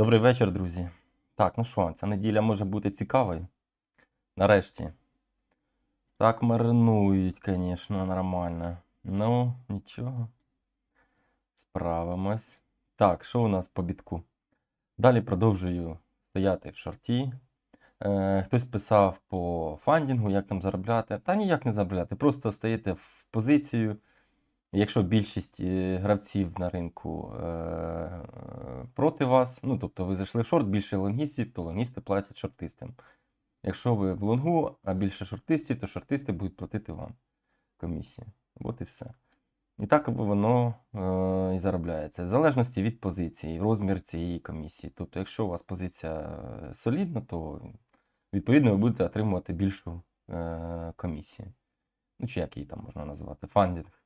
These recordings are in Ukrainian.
Добрий вечір, друзі. Так, ну що, ця неділя може бути цікавою. Нарешті. Так маринують, звісно, нормально. Ну, нічого. Справимось. Так, що у нас по бітку? Далі продовжую стояти в шорті. Е, хтось писав по фандінгу, як там заробляти. Та ніяк не заробляти. Просто стаєте в позицію. Якщо більшість е, гравців на ринку е, проти вас, ну тобто ви зайшли в шорт, більше лонгістів, то лонгісти платять шортистам. Якщо ви в лонгу, а більше шортистів, то шортисти будуть платити вам комісію. От і все. І так воно е, і заробляється. В залежності від позиції, розмір цієї комісії. Тобто, якщо у вас позиція солідна, то відповідно ви будете отримувати більшу комісію. Ну, чи як її там можна назвати? Фандінг.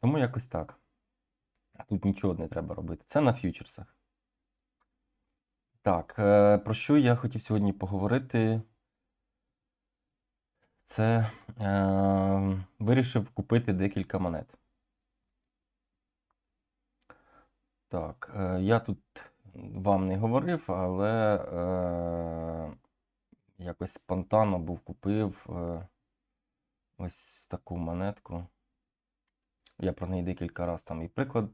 Тому якось так. Тут нічого не треба робити. Це на фьючерсах. Так, е, про що я хотів сьогодні поговорити? Це е, вирішив купити декілька монет. Так, е, я тут вам не говорив, але е, якось спонтанно був купив е, ось таку монетку. Я про неї декілька разів там і приклад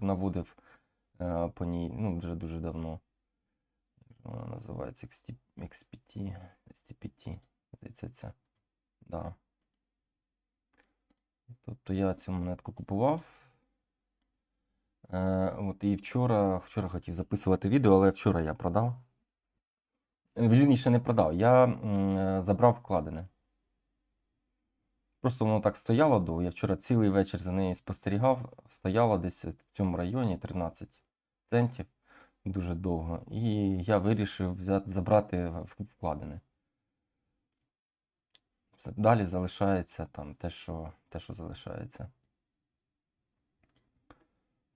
наводив е, по ній, ну, вже дуже давно. Вона називається XT XPT, STPT, здається, це. Да. Тобто я цю монетку купував. Е, от і вчора, вчора хотів записувати відео, але вчора я продав. Е, Вірніше не продав, я е, забрав вкладене. Просто воно так стояло довго. Я вчора цілий вечір за нею спостерігав. Стояло десь в цьому районі 13 центів дуже довго. І я вирішив взяти, забрати вкладене. Далі залишається там те, що, те, що залишається.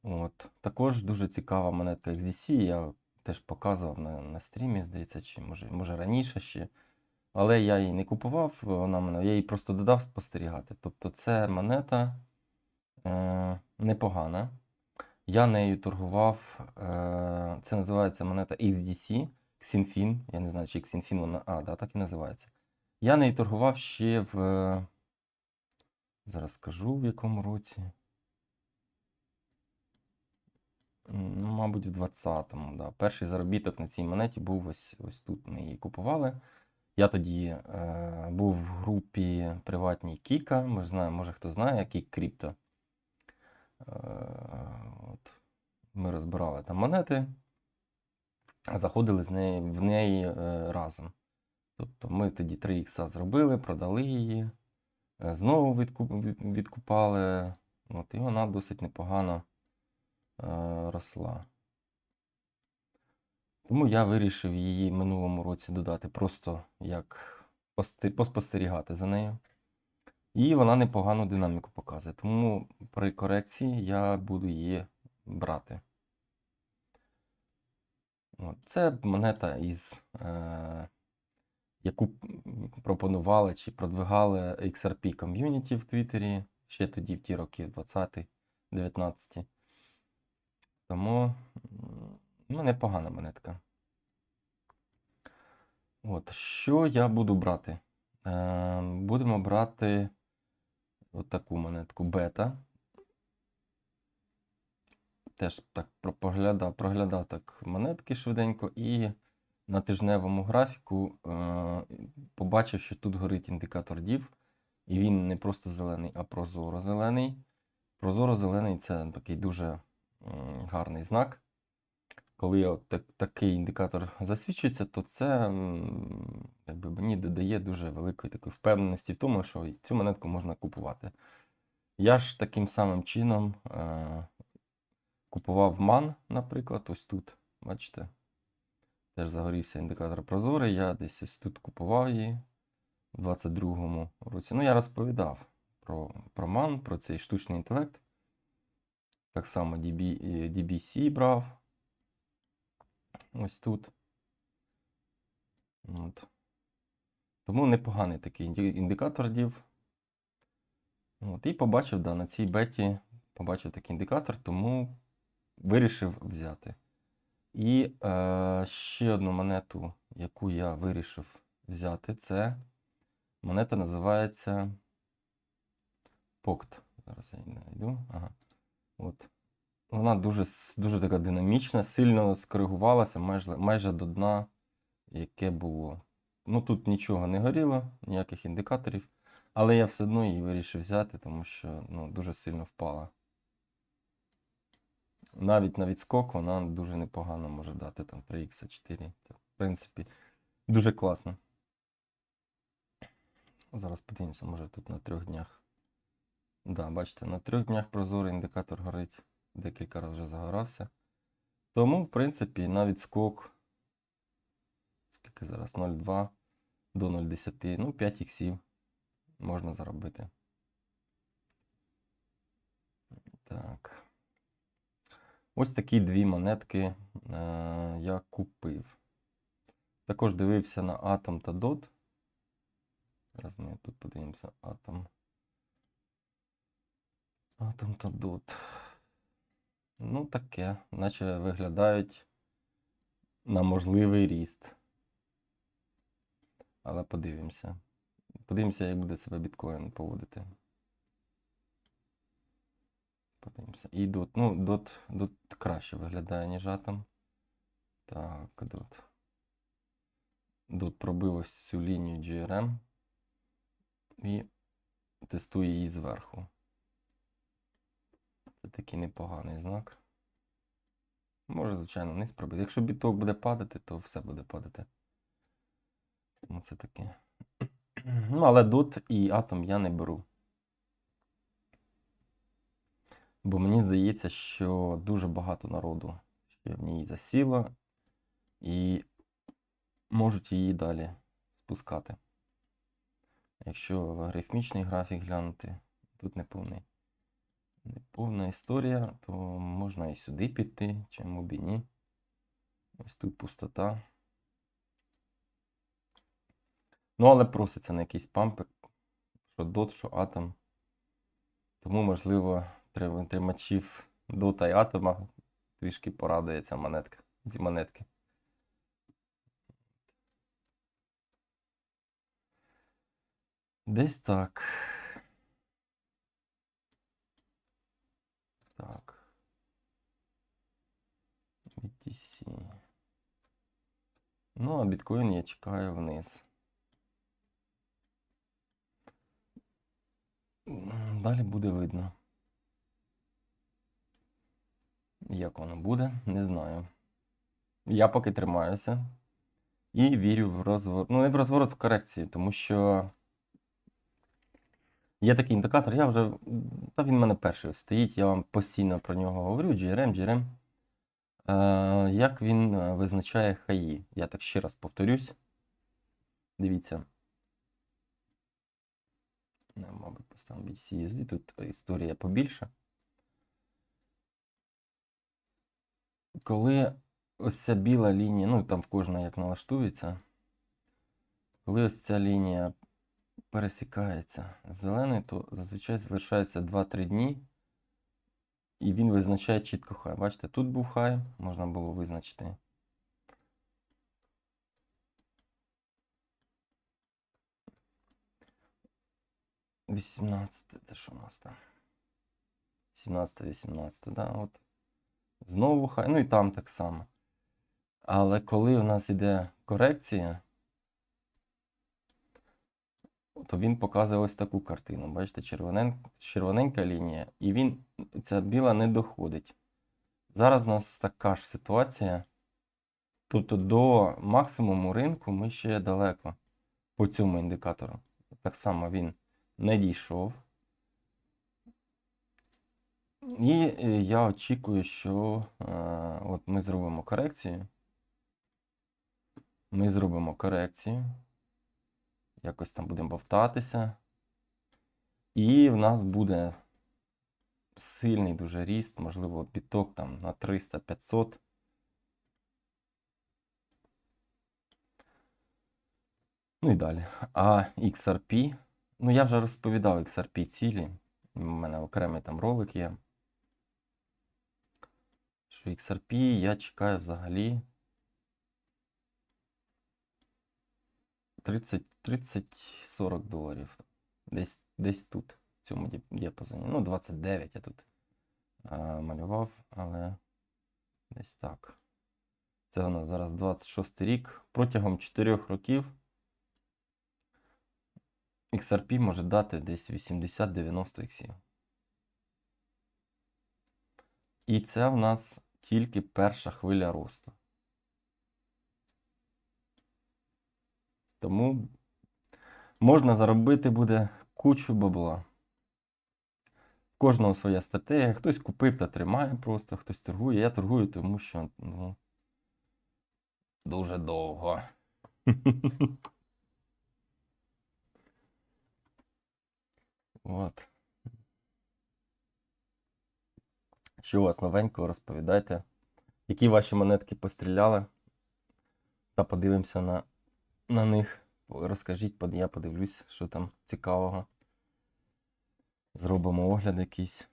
От. Також дуже цікава монетка XDC. Я теж показував на, на стрімі, здається, чи може, може раніше ще. Але я її не купував, вона мене, я її просто додав спостерігати. Тобто це монета е, непогана. Я нею торгував. Е, це називається монета XDC, Xinfin. Я не знаю, чи Xinfin вона. А, да, так і називається. Я нею торгував ще в. е, Зараз скажу в якому році. Ну, мабуть, в 20-му, да. Перший заробіток на цій монеті був ось, ось тут. Ми її купували. Я тоді е, був в групі приватній Кіка. Ми знаємо, може хто знає, Кік Крипто. Е. Ми розбирали там монети, заходили з неї, в неї е, разом. Тобто ми тоді 3 ікса зробили, продали її, е, знову відкуп, від- відкупали. От, і вона досить непогано е, росла. Тому я вирішив її минулому році додати просто як поспостерігати за нею. І вона непогану динаміку показує. Тому при корекції я буду її брати. Це монета із, е, яку пропонували чи продвигали XRP ком'юніті в Твіттері ще тоді, в ті роки, 20-19. Тому ну, непогана монетка. От, що я буду брати? Е, будемо брати от таку монетку бета. Теж так про- поглядав, проглядав так монетки швиденько і на тижневому графіку е, побачив, що тут горить індикатор DIV, і він не просто зелений, а прозоро зелений. Прозоро зелений це такий дуже гарний знак. Коли от так, такий індикатор засвідчується, то це якби, мені додає дуже великої такої впевненості в тому, що цю монетку можна купувати. Я ж таким самим чином е, купував ман, наприклад, ось тут. Бачите? Теж загорівся індикатор прозорий. Я десь ось тут купував її у 22-му році. Ну, я розповідав про, про ман, про цей штучний інтелект. Так само DB, е, DBC брав. Ось тут. От. Тому непоганий такий індикатор дів. От, і побачив, да, на цій беті побачив такий індикатор, тому вирішив взяти. І е, ще одну монету, яку я вирішив взяти, це монета називається Покт. Зараз я її знайду. Ага. От. Вона дуже, дуже така динамічна, сильно скоригувалася майже, майже до дна, яке було. Ну тут нічого не горіло, ніяких індикаторів, але я все одно її вирішив взяти, тому що ну, дуже сильно впала. Навіть на відскок вона дуже непогано може дати там 3х 4. Це, в принципі, дуже класно. Зараз подивимося, може тут на трьох днях. Да, бачите, на трьох днях прозорий індикатор горить. Декілька разів вже загорався. Тому, в принципі, на відскок. Скільки зараз? 0,2 до 0,10. Ну, 5 іксів можна заробити. Так. Ось такі дві монетки е, я купив. Також дивився на Atom та DOT. Зараз ми тут подивимося Atom. Atom та DOT. Ну, таке, наче виглядають на можливий ріст. Але подивимося. Подивимося, як буде себе біткоін поводити. Подивимося. І DOT. Ну, DOT, DOT краще виглядає, ніж Atom. Так, DOT. DOT пробив ось цю лінію GRM і тестує її зверху. Це такий непоганий знак. Може, звичайно, вниз пробити. Якщо біток буде падати, то все буде падати. Тому це таке. Ну, але DOT і Atom я не беру. Бо мені здається, що дуже багато народу ще в ній засіло і можуть її далі спускати. Якщо логарифмічний графік глянути, тут неповний. Неповна історія, то можна і сюди піти, чому б і ні. Ось тут пустота. Ну, але проситься на якийсь пампик, що дот, що атом. Тому, можливо, тримачів дота і атома трішки порадує ця монетка. Ці монетки. Десь. Так. BTC. Ну, а біткоін я чекаю вниз. Далі буде видно. Як воно буде, не знаю. Я поки тримаюся і вірю в розворот. Ну, не в розворот в корекції, тому що є такий індикатор, я вже. Та він в мене перший стоїть, я вам постійно про нього говорю. GRM, GRM. Е, як він е, визначає хаї? Я так ще раз повторюсь. Дивіться. Не, Мабуть, поставимо BCSD, тут історія побільше. Коли ось ця біла лінія, ну там в кожного як налаштується, коли ось ця лінія пересікається з зеленою, то зазвичай залишається 2-3 дні, і він визначає чітко хай. Бачите, тут був хай, можна було визначити. Вісімнадцяте, це що у нас там? 17-18, да, от. Знову хай, ну і там так само. Але коли у нас йде корекція, то він показує ось таку картину. Бачите, червонен... червоненька лінія, і він, ця біла не доходить. Зараз у нас така ж ситуація. Тобто до максимуму ринку ми ще далеко по цьому індикатору. Так само він не дійшов. І е, я очікую, що е, от ми зробимо корекцію. Ми зробимо корекцію. Якось там будемо бовтатися. І в нас буде сильний дуже ріст, можливо, біток там на 300-500. Ну і далі. А XRP. Ну, я вже розповідав XRP цілі. У мене окремий там ролик є. Що XRP я чекаю взагалі 30-40 доларів. Десь, десь тут, в цьому діапазоні. Ну, 29 я тут а, малював, але десь так. Це у нас зараз 26 рік. Протягом 4 років XRP може дати десь 80-90 іксів. І це в нас тільки перша хвиля росту. Тому можна заробити буде кучу бабла. В кожного своя стратегія. Хтось купив та тримає просто, хтось торгує. Я торгую, тому що ну, дуже довго. От. Що у вас новенького, розповідайте. Які ваші монетки постріляли? Та подивимося на, на них. Розкажіть, я подивлюсь, що там цікавого. Зробимо огляд якийсь.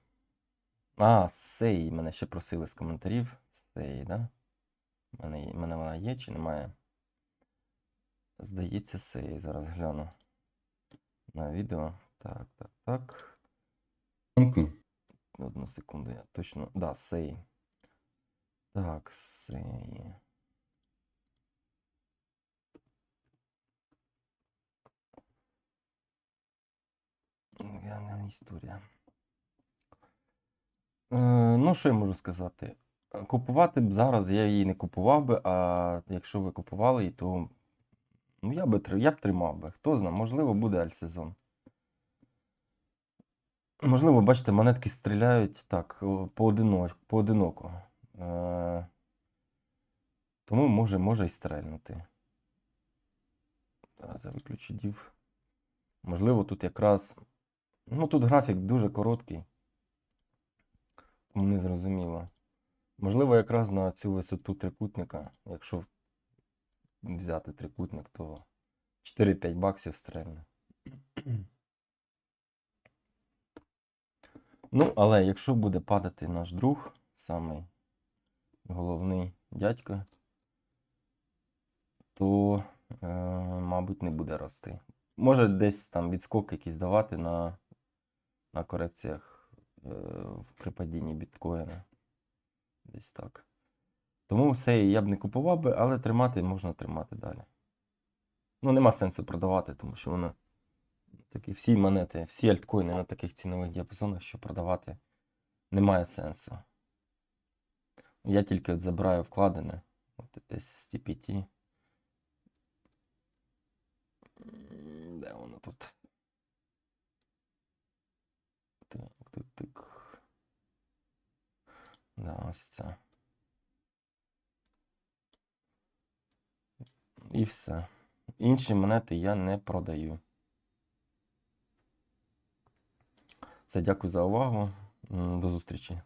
А, сей. Мене ще просили з коментарів. Сей, да? У мене, мене вона є чи немає? Здається, сей. Зараз гляну на відео. Так, так, так. Одну секунду, я точно. Да, сей. Так, сей. Не історія. Е, ну, що я можу сказати? Купувати б зараз я її не купував би, а якщо ви купували її, то ну, я, би, я б тримав би. Хто знає, можливо, буде альсезон. Можливо, бачите, монетки стріляють так, о, поодино, поодиноко. Е, тому може, може і стрельнути. Зараз я виключу дів. Можливо, тут якраз. Ну, тут графік дуже короткий. Тому не зрозуміло. Можливо, якраз на цю висоту трикутника, якщо взяти трикутник, то 4-5 баксів стрельне. Ну, але якщо буде падати наш друг, самий головний дядько, то, е, мабуть, не буде рости. Може десь там відскок якийсь давати на, на корекціях е, при падінні біткоїна. Десь так. Тому все я б не купував би, але тримати можна тримати далі. Ну, нема сенсу продавати, тому що воно такі всі монети, всі альткоїни на таких цінових діапазонах, що продавати немає сенсу. Я тільки от забираю вкладене. От STPT. Де воно тут? Так. Да, ось це. І все. Інші монети я не продаю. Все, дякую за увагу. До зустрічі.